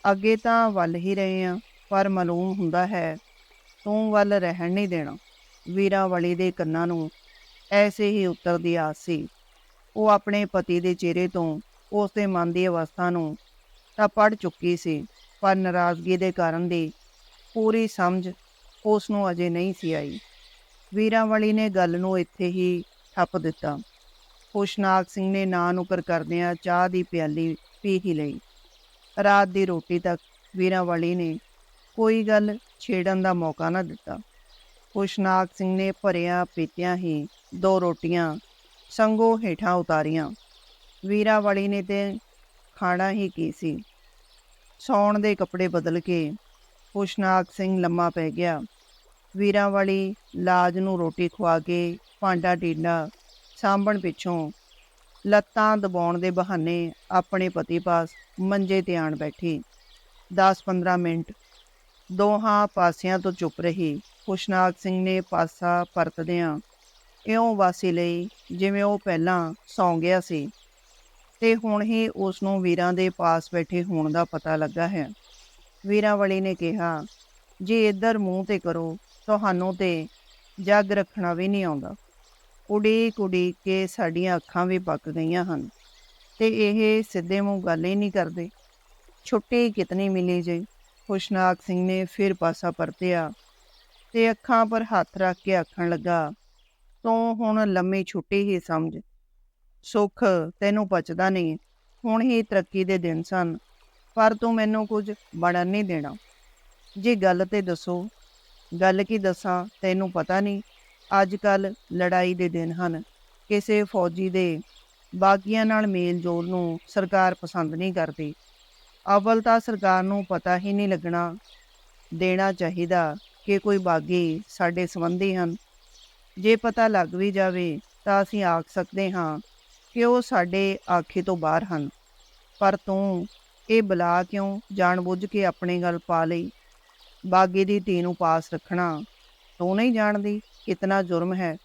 ਅੱਗੇ ਤਾਂ ਵੱਲ ਹੀ ਰਹੇ ਆ, ਪਰ ਮਾਲੂਮ ਹੁੰਦਾ ਹੈ, ਤੂੰ ਵੱਲ ਰਹਿਣ ਨਹੀਂ ਦੇਣਾ। ਵੀਰਾਵਲੀ ਦੇ ਕੰਨਾਂ ਨੂੰ ਐਸੇ ਹੀ ਉੱਤਰ ਦੀ ਆਸ ਸੀ। ਉਹ ਆਪਣੇ ਪਤੀ ਦੇ ਚਿਹਰੇ ਤੋਂ ਉਸ ਦੇ ਮਨ ਦੀ ਅਵਸਥਾ ਨੂੰ ਤਾਂ ਪੜ ਚੁੱਕੀ ਸੀ, ਪਰ ਨਾਰਾਜ਼ਗੀ ਦੇ ਕਾਰਨ ਦੀ ਪੂਰੀ ਸਮਝ ਉਸ ਨੂੰ ਅਜੇ ਨਹੀਂ ਸੀ ਆਈ। ਵੀਰਾਵਲੀ ਨੇ ਗੱਲ ਨੂੰ ਇੱਥੇ ਹੀ ਠੱਪ ਦਿੱਤਾ। ਖੁਸ਼ਨਾਕ ਸਿੰਘ ਨੇ ਨਾਂ ਨੁਕਰ ਕਰਦਿਆਂ ਚਾਹ ਦੀ ਪਿਆਲੀ ਪੀ ਹੀ ਲਈ। ਰਾਤ ਦੀ ਰੋਟੀ ਤੱਕ ਵੀਰਾਵਲੀ ਨੇ ਕੋਈ ਗੱਲ ਛੇੜਨ ਦਾ ਮੌਕਾ ਨਾ ਦਿੱਤਾ। ਖੁਸ਼ਨਾਕ ਸਿੰਘ ਨੇ ਭਰਿਆ ਪੀਤਿਆਂ ਹੀ ਦੋ ਰੋਟੀਆਂ ਸੰਗੋ ਹੇਠਾਂ ਉਤਾਰੀਆਂ। ਵੀਰਾਵਲੀ ਨੇ ਤੇ ਖਾਣਾ ਹੀ ਕੀ ਸੀ? ਸੌਣ ਦੇ ਕੱਪੜੇ ਬਦਲ ਕੇ ਖੁਸ਼ਨਾਕ ਸਿੰਘ ਲੰਮਾ ਪੈ ਗਿਆ। ਵੀਰਾਂ ਵਾਲੀ ਲਾਜ ਨੂੰ ਰੋਟੀ ਖਵਾ ਕੇ ਭਾਂਡਾ ਟੀਂਡਾ ਸਾਂਭਣ ਪਿੱਛੋਂ ਲੱਤਾਂ ਦਬਾਉਣ ਦੇ ਬਹਾਨੇ ਆਪਣੇ ਪਤੀ ਪਾਸ ਮੰਜੇ ਤੇ ਆਣ ਬੈਠੀ। 10-15 ਮਿੰਟ ਦੋਹਾਂ ਪਾਸਿਆਂ ਤੋਂ ਚੁੱਪ ਰਹੀ। ਖੁਸ਼ਨਾਕ ਸਿੰਘ ਨੇ ਪਾਸਾ ਪਰਤਦਿਆਂ ਇਉਂ ਵਾਸੀ ਲਈ ਜਿਵੇਂ ਉਹ ਪਹਿਲਾਂ ਸੌਂ ਗਿਆ ਸੀ। ਤੇ ਹੁਣ ਹੀ ਉਸ ਨੂੰ ਵੀਰਾਂ ਦੇ ਪਾਸ ਬੈਠੇ ਹੋਣ ਦਾ ਪਤਾ ਲੱਗਾ ਹੈ। ਵੀਰਾਂ ਵਾਲੀ ਨੇ ਕਿਹਾ, ਜੇ ਇੱਧਰ ਮੂੰਹ ਤੇ ਕਰੋ ਤੁਹਾਨੂੰ ਤੇ ਜੱਗ ਰੱਖਣਾ ਵੀ ਨਹੀਂ ਆਉਂਦਾ। ਉਡੀਕ ਉਡੀਕ ਕੇ ਸਾਡੀਆਂ ਅੱਖਾਂ ਵੀ ਪੱਕ ਗਈਆਂ ਹਨ ਤੇ ਇਹ ਸਿੱਧੇ ਮੂੰਹ ਗੱਲ ਹੀ ਨਹੀਂ ਕਰਦੇ। ਛੁੱਟੀ ਕਿਤਨੀ ਮਿਲੀ ਜੇ? ਖੁਸ਼ਨਾਕ ਸਿੰਘ ਨੇ ਫਿਰ ਪਾਸਾ ਪਰਤਿਆ ਤੇ ਅੱਖਾਂ ਪਰ ਹੱਥ ਰੱਖ ਕੇ ਆਖਣ ਲੱਗਾ, ਤੂੰ ਹੁਣ ਲੰਮੀ ਛੁੱਟੀ ਹੀ ਸਮਝ। ਸੁੱਖ ਤੈਨੂੰ ਪਚਦਾ ਨਹੀਂ। ਹੁਣ ਹੀ ਤਰੱਕੀ ਦੇ ਦਿਨ ਸਨ, ਪਰ ਤੂੰ ਮੈਨੂੰ ਕੁਝ ਬਣਨ ਨਹੀਂ ਦੇਣਾ। ਜੇ ਗੱਲ ਤੇ ਦੱਸੋ ਗੱਲ ਕੀ ਦੱਸਾਂ, ਤੈਨੂੰ ਪਤਾ ਨਹੀਂ। ਅੱਜ ਕੱਲ ਲੜਾਈ ਦੇ ਦਿਨ ਹਨ। ਕਿਸੇ ਫੌਜੀ ਦੇ ਬਾਗੀਆਂ ਨਾਲ ਮੇਲ ਜੋਲ ਨੂੰ ਸਰਕਾਰ ਪਸੰਦ ਨਹੀਂ ਕਰਦੀ। ਅਵਲ ਤਾਂ ਸਰਕਾਰ ਨੂੰ ਪਤਾ ਹੀ ਨਹੀਂ ਲੱਗਣਾ ਦੇਣਾ ਚਾਹੀਦਾ ਕਿ ਕੋਈ ਬਾਗੀ ਸਾਡੇ ਸੰਬੰਧੀ ਹਨ। ਜੇ ਪਤਾ ਲੱਗ ਵੀ ਜਾਵੇ ਤਾਂ ਅਸੀਂ ਆਖ ਸਕਦੇ ਹਾਂ ਕਿ ਉਹ ਸਾਡੇ ਆਖੇ ਤੋਂ ਬਾਹਰ ਹਨ। ਪਰ ਤੂੰ ਇਹ ਬਲਾ ਕਿਉਂ, ਜਾਣਬੁੱਝ ਕੇ ਆਪਣੇ ਗੱਲ ਪਾ ਲਈ? ਬਾਗੀ ਦੀ ਧੀ ਨੂੰ ਪਾਸ ਰੱਖਣਾ, ਤੂੰ ਨਹੀਂ ਜਾਣਦੀ ਕਿਤਨਾ ਜੁਰਮ ਹੈ।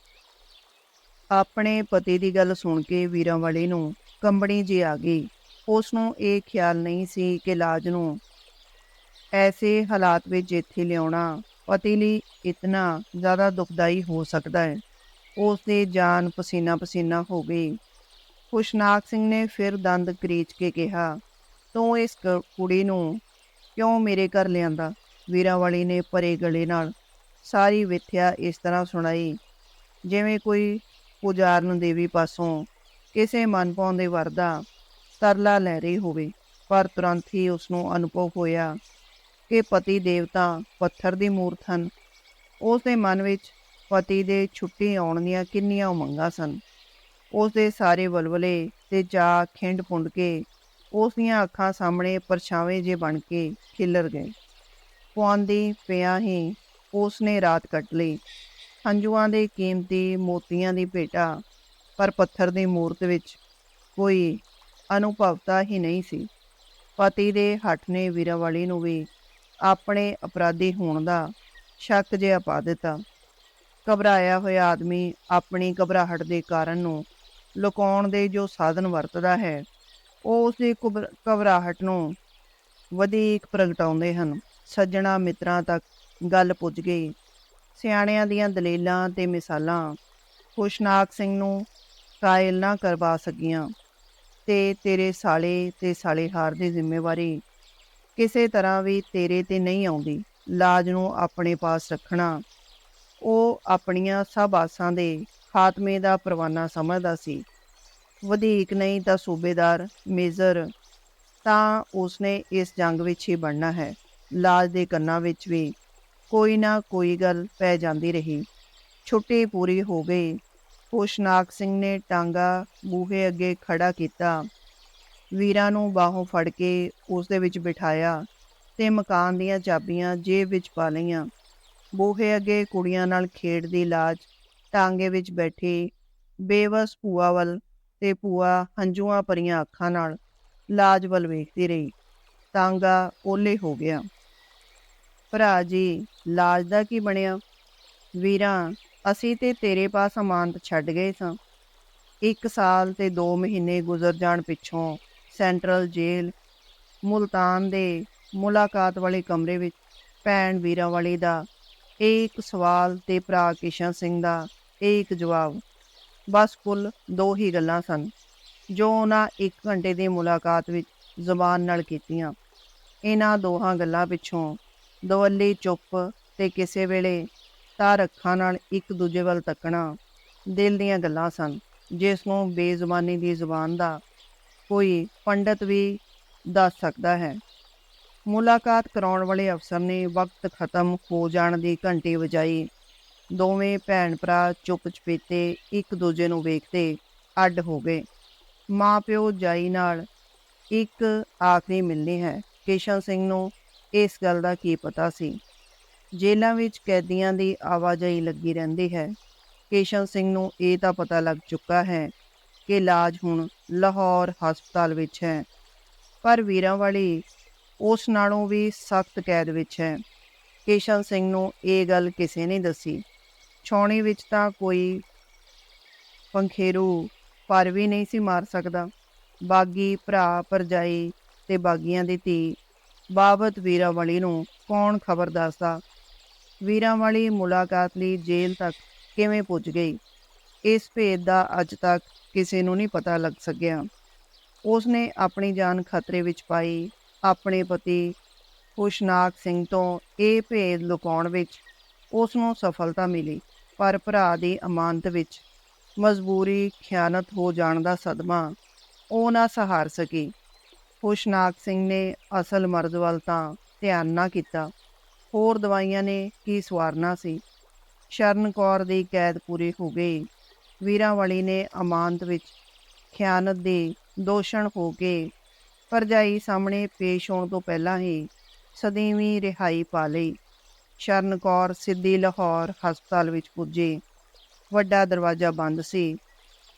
ਆਪਣੇ ਪਤੀ ਦੀ ਗੱਲ ਸੁਣ ਕੇ ਵੀਰਾਂ ਵਾਲੇ ਨੂੰ ਕੰਬਣੀ ਜੀ ਆ ਗਈ। ਉਸ ਨੂੰ ਇਹ ਖਿਆਲ ਨਹੀਂ ਸੀ ਕਿ ਲਾਜ ਨੂੰ ਐਸੇ ਹਾਲਾਤ ਵਿੱਚ ਇੱਥੇ ਲਿਆਉਣਾ ਪਤੀ ਲਈ ਇਤਨਾ ਜ਼ਿਆਦਾ ਦੁਖਦਾਈ ਹੋ ਸਕਦਾ ਹੈ। ਉਸ ਦੀ ਜਾਨ ਪਸੀਨਾ ਪਸੀਨਾ ਹੋ ਗਈ। ਖੁਸ਼ਨਾਕ ਸਿੰਘ ਨੇ ਫਿਰ ਦੰਦ ਕਰੀਚ ਕੇ ਕਿਹਾ, ਤੂੰ ਇਸ ਕ- ਕੁੜੀ ਨੂੰ ਕਿਉਂ ਮੇਰੇ ਘਰ ਲਿਆਂਦਾ? ਵੀਰਾਂ ਨੇ ਭਰੇ ਗਲੇ ਨਾਲ ਸਾਰੀ ਵਿਥਿਆ ਇਸ ਤਰ੍ਹਾਂ ਸੁਣਾਈ। ਜਿਵੇਂ ਕੋਈ ਪੁਜਾਰਨ ਦੇਵੀ ਪਾਸੋਂ ਕਿਸੇ ਮਨਪਾਉਂਦੇ ਵਰਦਾ ਤਰਲਾ ਲੈ ਰਹੀ ਹੋਵੇ, ਪਰ ਤੁਰੰਤ ਹੀ ਉਸ ਨੂੰ ਅਨੁਭਵ ਹੋਇਆ ਕਿ ਪਤੀ ਦੇਵਤਾ ਪੱਥਰ ਦੀ ਮੂਰਤ ਹਨ। ਉਸ ਦੇ ਮਨ ਵਿੱਚ ਪਤੀ ਦੇ ਛੁੱਟੀ ਆਉਣ ਦੀਆਂ ਕਿੰਨੀਆਂ ਉਮੰਗਾਂ ਸਨ। ਉਸ ਦੇ ਸਾਰੇ ਵਲਵਲੇ ਤੇ ਜਾ ਖਿੰਡ ਪੁੰਡ ਕੇ ਉਸ ਦੀਆਂ ਅੱਖਾਂ ਸਾਹਮਣੇ ਪਰਛਾਵੇਂ ਜੇ ਬਣ ਕੇ ਖਿਲਰ ਗਏ। ਪੁਆਂਦੀ ਪਿਆ ਹੀ ਉਸ ਨੇ ਰਾਤ ਕੱਟ ਲਈ। ਹੰਝੂਆਂ ਦੇ ਕੀਮਤੀ ਮੋਤੀਆਂ ਦੀ ਭੇਟਾ, ਪਰ ਪੱਥਰ ਦੀ ਮੂਰਤ ਵਿੱਚ ਕੋਈ ਅਨੁਭਵਤਾ ਹੀ ਨਹੀਂ ਸੀ। ਪਤੀ ਦੇ ਹੱਠ ਨੇ ਵੀਰਾਵਾਲੀ ਨੂੰ ਵੀ ਆਪਣੇ ਅਪਰਾਧੀ ਹੋਣ ਦਾ ਸ਼ੱਕ ਜਿਹਾ ਪਾ ਦਿੱਤਾ। ਘਬਰਾਇਆ ਹੋਇਆ ਆਦਮੀ ਆਪਣੀ ਘਬਰਾਹਟ ਦੇ ਕਾਰਨ ਨੂੰ ਲੁਕਾਉਣ ਦੇ ਜੋ ਸਾਧਨ ਵਰਤਦਾ ਹੈ, ਉਹ ਉਸ ਦੀ ਘਬਰਾਹਟ ਨੂੰ ਵਧੇਕ ਪ੍ਰਗਟਾਉਂਦੇ ਹਨ। ਸੱਜਣਾ ਮਿੱਤਰਾਂ ਤੱਕ ਗੱਲ ਪੁੱਜ ਗਈ। ਸਿਆਣਿਆਂ ਦੀਆਂ ਦਲੀਲਾਂ ਤੇ ਮਿਸਾਲਾਂ ਖੁਸ਼ਨਾਕ ਸਿੰਘ ਨੂੰ ਕਾਇਲ ਨਾ ਕਰਵਾ ਸਕੀਆਂ ਤੇ ਤੇਰੇ ਸਾਲੇ ਤੇ ਸਾਲੇਹਾਰ ਦੀ ਜ਼ਿੰਮੇਵਾਰੀ ਕਿਸੇ ਤਰ੍ਹਾਂ ਵੀ ਤੇਰੇ ਤੇ ਨਹੀਂ ਆਉਂਦੀ। ਲਾਜ ਨੂੰ ਆਪਣੇ ਪਾਸ ਰੱਖਣਾ, ਉਹ ਆਪਣੀਆਂ ਸਭ ਆਸਾਂ ਦੇ ਖਾਤਮੇ ਦਾ ਪਰਵਾਨਾ ਸਮਝਦਾ ਸੀ। ਵਧੇਕ ਨਹੀਂ ਤਾਂ ਸੂਬੇਦਾਰ, ਮੇਜਰ ਤਾਂ ਉਸਨੇ ਇਸ ਜੰਗ ਵਿੱਚ ਹੀ ਬਣਨਾ ਹੈ। ਲਾਜ ਦੇ ਕੰਨਾਂ ਵਿੱਚ ਵੀ ਕੋਈ ਨਾ ਕੋਈ ਗੱਲ ਪੈ ਜਾਂਦੀ ਰਹੀ। ਛੁੱਟੀ ਪੂਰੀ ਹੋ ਗਈ ਖੁਸ਼ਨਾਕ ਸਿੰਘ ਨੇ ਟਾਂਗਾ ਬੂਹੇ ਅੱਗੇ ਖੜਾ ਕੀਤਾ। ਵੀਰਾਂ ਨੂੰ ਬਾਹੋਂ ਫੜ ਕੇ ਉਸ ਦੇ ਵਿੱਚ ਬਿਠਾਇਆ ਤੇ ਮਕਾਨ ਦੀਆਂ ਚਾਬੀਆਂ ਜੇਬ ਵਿੱਚ ਪਾ ਲਈਆਂ। ਬੂਹੇ ਅੱਗੇ ਕੁੜੀਆਂ ਨਾਲ ਖੇਡਦੀ ਲਾਜ, ਟਾਂਗੇ ਵਿੱਚ ਬੈਠੀ ਬੇਵਸ ਭੂਆ ਵੱਲ ਤੇ ਭੂਆ ਹੰਝੂਆਂ ਭਰੀਆਂ ਅੱਖਾਂ ਨਾਲ ਲਾਜ ਵੱਲ ਵੇਖਦੀ ਰਹੀ। ਟਾਂਗਾ ਓਲੇ ਹੋ ਗਿਆ। ਭਰਾ ਜੀ, ਲਾਜ ਦਾ ਕੀ ਬਣਿਆ? ਵੀਰਾਂ, ਅਸੀਂ ਤੇ ਤੇਰੇ ਪਾਸ ਅਮਾਨਤ ਛੱਡ ਗਏ ਸਾਂ। ਇੱਕ ਸਾਲ ਤੇ 2 ਮਹੀਨੇ ਗੁਜ਼ਰ ਜਾਣ ਪਿੱਛੋਂ ਸੈਂਟਰਲ ਜੇਲ੍ਹ, ਮੁਲਤਾਨ ਦੇ ਮੁਲਾਕਾਤ ਵਾਲੇ ਕਮਰੇ ਵਿੱਚ ਭੈਣ ਵੀਰਾਂ ਵਾਲੀ ਦਾ ਇਹ ਇੱਕ ਸਵਾਲ ਤੇ ਭਰਾ ਕਿਸ਼ਨ ਸਿੰਘ ਦਾ ਇਹ ਇੱਕ ਜਵਾਬ। ਬਸ ਕੁੱਲ ਦੋ ਹੀ ਗੱਲਾਂ ਸਨ, ਜੋ ਉਹਨਾਂ ਇੱਕ ਘੰਟੇ ਦੀ ਮੁਲਾਕਾਤ ਵਿੱਚ ਜ਼ੁਬਾਨ ਨਾਲ ਕੀਤੀਆਂ। ਇਹਨਾਂ ਦੋਹਾਂ ਗੱਲਾਂ ਪਿੱਛੋਂ ਦਵੱਲੀ ਚੁੱਪ ਤੇ ਕਿਸੇ ਵੇਲੇ ਤਾਂ ਅੱਖਾਂ ਨਾਲ ਇੱਕ ਦੂਜੇ ਵੱਲ ਤੱਕਣਾ ਦਿਲ ਦੀਆਂ ਗੱਲਾਂ ਸਨ, ਜਿਸ ਨੂੰ ਬੇਜ਼ੁਬਾਨੀ ਦੀ ਜ਼ੁਬਾਨ ਦਾ ਕੋਈ ਪੰਡਤ ਵੀ ਦੱਸ ਸਕਦਾ ਹੈ। ਮੁਲਾਕਾਤ ਕਰਾਉਣ ਵਾਲੇ ਅਫਸਰ ਨੇ ਵਕਤ ਖਤਮ ਹੋ ਜਾਣ ਦੀ ਘੰਟੀ ਵਜਾਈ। ਦੋਵੇਂ ਭੈਣ ਭਰਾ ਚੁੱਪ ਚਪੀਤੇ ਇੱਕ ਦੂਜੇ ਨੂੰ ਵੇਖਦੇ ਅੱਡ ਹੋ ਗਏ। ਮਾਂ ਪਿਓ ਜਾਈ ਨਾਲ ਇੱਕ ਆਖਰੀ ਮਿਲਣੀ ਹੈ। ਕਿਸ਼ਨ ਸਿੰਘ ਨੂੰ ਇਸ ਗੱਲ ਦਾ ਕੀ ਪਤਾ ਸੀ? ਜੇਲ੍ਹਾਂ ਵਿੱਚ ਕੈਦੀਆਂ ਦੀ ਆਵਾਜਾਈ ਲੱਗੀ ਰਹਿੰਦੀ ਹੈ। ਕੇਸ਼ਵ ਸਿੰਘ ਨੂੰ ਇਹ ਤਾਂ ਪਤਾ ਲੱਗ ਚੁੱਕਾ ਹੈ ਕਿ ਇਲਾਜ ਹੁਣ ਲਾਹੌਰ ਹਸਪਤਾਲ ਵਿੱਚ ਹੈ। ਪਰ ਵੀਰਾਂ ਵਾਲੀ ਉਸ ਨਾਲੋਂ ਵੀ ਸਖਤ ਕੈਦ ਵਿੱਚ ਹੈ। ਕੇਸ਼ਵ ਸਿੰਘ ਨੂੰ ਇਹ ਗੱਲ ਕਿਸੇ ਨੇ ਦੱਸੀ। ਛਾਉਣੀ ਵਿੱਚ ਤਾਂ ਕੋਈ ਪੰਖੇਰੂ ਪਰ ਵੀ ਨਹੀਂ ਸੀ ਮਾਰ ਸਕਦਾ। ਬਾਗੀ ਭਰਾ ਪਰਜਾਈ ਤੇ ਬਾਗੀਆਂ ਦੀ ਧੀ ਬਾਬਤ ਵੀਰਾਂ ਨੂੰ ਕੌਣ ਖਬਰ ਦੱਸਦਾ? ਵੀਰਾਂ ਮੁਲਾਕਾਤ ਲਈ ਜੇਲ੍ਹ ਤੱਕ ਕਿਵੇਂ ਪੁੱਜ ਗਈ? ਇਸ ਭੇਦ ਦਾ ਅੱਜ ਤੱਕ ਕਿਸੇ ਨੂੰ ਨਹੀਂ ਪਤਾ ਲੱਗ ਸਕਿਆ। ਉਸ ਨੇ ਆਪਣੀ ਜਾਨ ਖਤਰੇ ਵਿੱਚ ਪਾਈ, ਆਪਣੇ ਪਤੀ ਖੁਸ਼ਨਾਕ ਸਿੰਘ ਤੋਂ ਇਹ ਭੇਦ ਲੁਕਾਉਣ ਵਿੱਚ ਉਸ ਨੂੰ ਸਫਲਤਾ ਮਿਲੀ, ਪਰ ਭਰਾ ਦੀ ਅਮਾਨਤ ਵਿੱਚ ਮਜਬੂਰੀ ਖਿਆਨਤ ਹੋ ਜਾਣ ਦਾ ਸਦਮਾ ਉਹ ਨਾ ਸਹਾਰ ਸਕੀ। ਹੁਸ਼ਨਾਕ ਸਿੰਘ ਨੇ ਅਸਲ ਮਰਦ ਵੱਲ ਤਾਂ ਧਿਆਨ ਨਾ ਕੀਤਾ। ਹੋਰ ਦਵਾਈਆਂ ਨੇ ਕੀ ਸਵਾਰਨਾ ਸੀ? ਸ਼ਰਨ ਕੌਰ ਦੀ ਕੈਦ ਪੂਰੀ ਹੋ ਗਈ। ਵੀਰਾਂਵਾਲੀ ਨੇ ਅਮਾਨਤ ਵਿੱਚ ਖਿਆਨਤ ਦੇ ਦੋਸ਼ਣ ਹੋ ਕੇ ਪਰਜਾਈ ਸਾਹਮਣੇ ਪੇਸ਼ ਹੋਣ ਤੋਂ ਪਹਿਲਾਂ ਹੀ ਸਦੀਵੀ ਰਿਹਾਈ ਪਾ ਲਈ। ਸ਼ਰਨ ਕੌਰ ਸਿੱਧੀ ਲਾਹੌਰ ਹਸਪਤਾਲ ਵਿੱਚ ਪੁੱਜੀ। ਵੱਡਾ ਦਰਵਾਜ਼ਾ ਬੰਦ ਸੀ।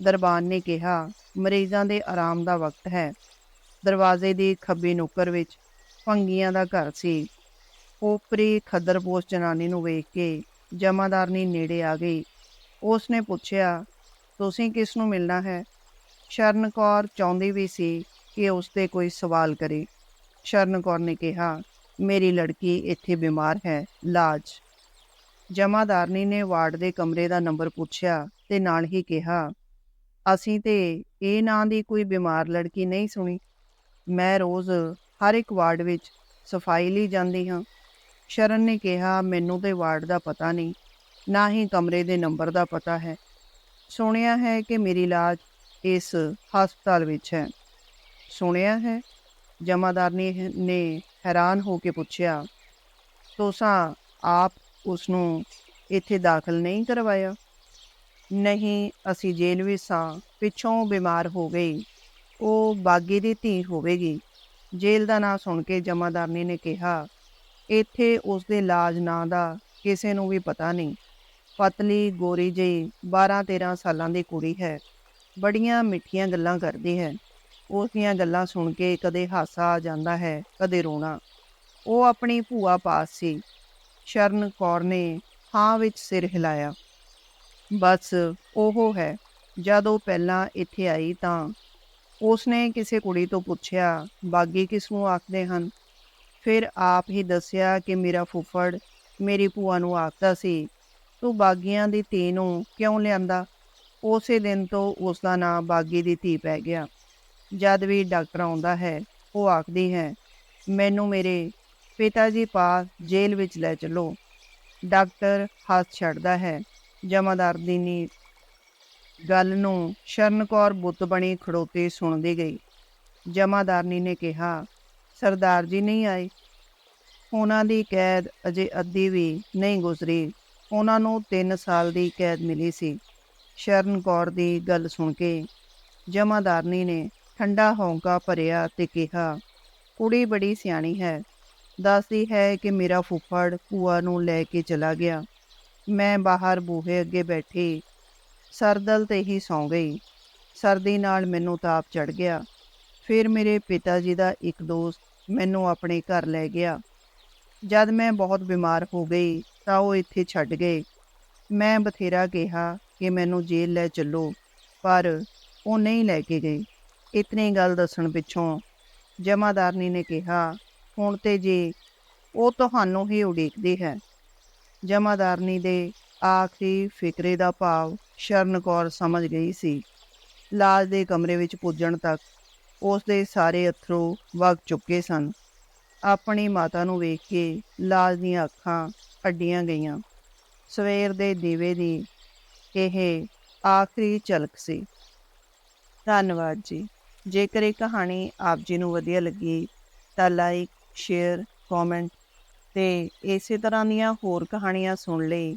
ਦਰਬਾਨ ਨੇ ਕਿਹਾ, ਮਰੀਜ਼ਾਂ ਦੇ ਆਰਾਮ ਦਾ ਵਕਤ ਹੈ। ਦਰਵਾਜ਼ੇ ਦੀ ਖੱਬੀ ਨੁੱਕਰ ਵਿੱਚ ਭੰਗੀਆਂ ਦਾ ਘਰ ਸੀ। ਉਪਰੀ ਖੱਦਰਪੋਸ਼ ਜਨਾਨੀ ਨੂੰ ਵੇਖ ਕੇ ਜਮਾਦਾਰਨੀ ਨੇੜੇ ਆ ਗਈ। ਉਸ ਨੇ ਪੁੱਛਿਆ, ਤੁਸੀਂ ਕਿਸ ਨੂੰ ਮਿਲਣਾ ਹੈ? ਸ਼ਰਨ ਕੌਰ ਚਾਹੁੰਦੀ ਵੀ ਸੀ ਕਿ ਉਸ ਤੇ ਕੋਈ ਸਵਾਲ ਕਰੇ। ਸ਼ਰਨ ਕੌਰ ਨੇ ਕਿਹਾ, ਮੇਰੀ ਲੜਕੀ ਇੱਥੇ ਬਿਮਾਰ ਹੈ, ਲਾਜ। ਜਮਾਦਾਰਨੀ ਨੇ ਵਾਰਡ ਦੇ ਕਮਰੇ ਦਾ ਨੰਬਰ ਪੁੱਛਿਆ ਤੇ ਨਾਲ ਹੀ ਕਿਹਾ, ਅਸੀਂ ਤੇ ਇਹ ਨਾਂ ਦੀ ਕੋਈ ਬਿਮਾਰ ਲੜਕੀ ਨਹੀਂ ਸੁਣੀ। ਮੈਂ ਰੋਜ਼ ਹਰ ਇੱਕ ਵਾਰਡ ਵਿੱਚ ਸਫ਼ਾਈ ਲਈ ਜਾਂਦੀ ਹਾਂ। ਸ਼ਰਨ ਨੇ ਕਿਹਾ, ਮੈਨੂੰ ਤੇ ਵਾਰਡ ਦਾ ਪਤਾ ਨਹੀਂ, ਨਾ ਹੀ ਕਮਰੇ ਦੇ ਨੰਬਰ ਦਾ ਪਤਾ ਹੈ। ਸੁਣਿਆ ਹੈ ਕਿ ਮੇਰੀ ਇਲਾਜ ਇਸ ਹਸਪਤਾਲ ਵਿੱਚ ਹੈ। ਸੁਣਿਆ ਹੈ? ਜਮਾਦਾਰਨੀ ਨੇ ਹੈਰਾਨ ਹੋ ਕੇ ਪੁੱਛਿਆ ਤੋਸਾਂ ਆਪ ਉਸ ਨੂੰ ਇੱਥੇ ਦਾਖਲ ਨਹੀਂ ਕਰਵਾਇਆ? ਨਹੀਂ, ਅਸੀਂ ਜੇਲ੍ਹ ਵਿੱਚ ਸਾਂ, ਪਿੱਛੋਂ ਬਿਮਾਰ ਹੋ ਗਈ ਉਹ ਬਾਗੀ ਦੀ ਧੀ ਹੋਵੇਗੀ। ਜੇਲ੍ਹ ਦਾ ਨਾਂ ਸੁਣ ਕੇ ਜਮਾਦਾਰਨੀ ਨੇ ਕਿਹਾ, ਇੱਥੇ ਉਸ ਦੇ ਇਲਾਜ ਨਾਂ ਦਾ ਕਿਸੇ ਨੂੰ ਵੀ ਪਤਾ ਨਹੀਂ। ਪਤਲੀ, ਗੋਰੀ ਜਿਹੀ 12-13 ਸਾਲਾਂ ਦੀ ਕੁੜੀ ਹੈ। ਬੜੀਆਂ ਮਿੱਠੀਆਂ ਗੱਲਾਂ ਕਰਦੀ ਹੈ। ਉਸ ਦੀਆਂ ਗੱਲਾਂ ਸੁਣ ਕੇ ਕਦੇ ਹਾਸਾ ਆ ਜਾਂਦਾ ਹੈ, ਕਦੇ ਰੋਣਾ। ਉਹ ਆਪਣੀ ਭੂਆ ਪਾਸ ਸੀ। ਸ਼ਰਨ ਕੌਰ ਨੇ ਹਾਂ ਵਿੱਚ ਸਿਰ ਹਿਲਾਇਆ। ਬਸ ਉਹ ਹੈ। ਜਦ ਉਹ ਪਹਿਲਾਂ ਇੱਥੇ ਆਈ ਤਾਂ ਉਸਨੇ ਕਿਸੇ ਕੁੜੀ ਤੋਂ ਪੁੱਛਿਆ, ਬਾਗੀ ਕਿਸ ਨੂੰ ਆਖਦੇ ਹਨ? ਫਿਰ ਆਪ ਹੀ ਦੱਸਿਆ ਕਿ ਮੇਰਾ ਫੁੱਫੜ ਮੇਰੀ ਭੂਆ ਨੂੰ ਆਖਦਾ ਸੀ, ਤੂੰ ਬਾਗੀਆਂ ਦੀ ਧੀ ਨੂੰ ਕਿਉਂ ਲਿਆਂਦਾ? ਉਸੇ ਦਿਨ ਤੋਂ ਉਸ ਦਾ ਨਾਂ ਬਾਗੀ ਦੀ ਧੀ ਪੈ ਗਿਆ। ਜਦ ਵੀ ਡਾਕਟਰ ਆਉਂਦਾ ਹੈ, ਉਹ ਆਖਦੀ ਹੈ, ਮੈਨੂੰ ਮੇਰੇ ਪਿਤਾ ਜੀ ਪਾਸ ਜੇਲ੍ਹ ਵਿੱਚ ਲੈ ਚਲੋ। ਡਾਕਟਰ ਹੱਥ ਛੱਡਦਾ ਹੈ, ਜਮਾਦਾਰ ਦੀ ਨੀ ਗੱਲ ਨੂੰ ਸ਼ਰਨ ਕੌਰ ਬੁੱਤ ਬਣੀ ਖੜੋਤੇ ਸੁਣਦੀ ਗਈ। ਜਮਾਦਾਰਨੀ ਨੇ ਕਿਹਾ, ਸਰਦਾਰ ਜੀ ਨਹੀਂ ਆਏ। ਉਹਨਾਂ ਦੀ ਕੈਦ ਅਜੇ ਅੱਧੀ ਵੀ ਨਹੀਂ ਗੁਜ਼ਰੀ। ਉਹਨਾਂ ਨੂੰ 3 ਸਾਲ ਦੀ ਕੈਦ ਮਿਲੀ ਸੀ। ਸ਼ਰਨ ਕੌਰ ਦੀ ਗੱਲ ਸੁਣ ਕੇ ਜਮਾਦਾਰਨੀ ਨੇ ਠੰਡਾ ਹੌਂਕਾ ਭਰਿਆ ਤੇ ਕਿਹਾ, ਕੁੜੀ ਬੜੀ ਸਿਆਣੀ ਹੈ। ਦੱਸਦੀ ਹੈ ਕਿ ਮੇਰਾ ਫੁੱਫੜ ਭੂਆ ਨੂੰ ਲੈ ਕੇ ਚਲਾ ਗਿਆ। ਮੈਂ ਬਾਹਰ ਬੂਹੇ ਅੱਗੇ ਬੈਠੀ ਸਰਦਲ ਤੇ ਹੀ ਸੌਂ ਗਈ। ਸਰਦੀ ਨਾਲ ਮੈਨੂੰ ਤਾਪ ਚੜ ਗਿਆ। ਫਿਰ ਮੇਰੇ ਪਿਤਾ ਜੀ ਦਾ ਇੱਕ ਦੋਸਤ ਮੈਨੂੰ ਆਪਣੇ ਘਰ ਲੈ ਗਿਆ। ਜਦ ਮੈਂ ਬਹੁਤ ਬਿਮਾਰ ਹੋ ਗਈ ਤਾਂ ਉਹ ਇੱਥੇ ਛੱਡ ਗਏ। ਮੈਂ ਬਥੇਰਾ ਕਿਹਾ ਕਿ ਮੈਨੂੰ ਜੇਲ੍ਹ ਲੈ ਚੱਲੋ, ਪਰ ਉਹ ਨਹੀਂ ਲੈ ਕੇ ਗਏ। ਇਤਨੀ ਗੱਲ ਦੱਸਣ ਪਿੱਛੋਂ ਜਮਾਦਾਰਨੀ ਨੇ ਕਿਹਾ, ਹੁਣ ਤੇ ਜੀ ਉਹ ਤੁਹਾਨੂੰ ਹੀ ਉਡੀਕਦੀ ਹੈ? ਜਮਾਦਾਰਨੀ ਦੇ ਆਖਰੀ ਫਿਕਰੇ ਦਾ ਭਾਵ ਸ਼ਰਨ ਕੌਰ ਸਮਝ ਗਈ ਸੀ। ਲਾਜ ਦੇ ਕਮਰੇ ਵਿੱਚ ਪੁੱਜਣ ਤੱਕ ਉਸ ਦੇ ਸਾਰੇ ਅਥਰੂ ਵਗ ਚੁੱਕੇ ਸਨ। ਆਪਣੀ ਮਾਤਾ ਨੂੰ ਵੇਖ ਕੇ ਲਾਜ ਦੀਆਂ ਅੱਖਾਂ ਅੱਡੀਆਂ ਗਈਆਂ। ਸਵੇਰ ਦੇ ਦੀਵੇ ਦੀ ਇਹ ਆਖਰੀ ਝਲਕ ਸੀ। ਧੰਨਵਾਦ ਜੀ। ਜੇਕਰ ਇਹ ਕਹਾਣੀ ਆਪ ਜੀ ਨੂੰ ਵਧੀਆ ਲੱਗੀ, ਤਾਂ ਲਾਈਕ ਸ਼ੇਅਰ ਕਮੈਂਟ ਤੇ ਇਸੇ ਤਰ੍ਹਾਂ ਦੀਆਂ ਹੋਰ ਕਹਾਣੀਆਂ ਸੁਣ ਲਈ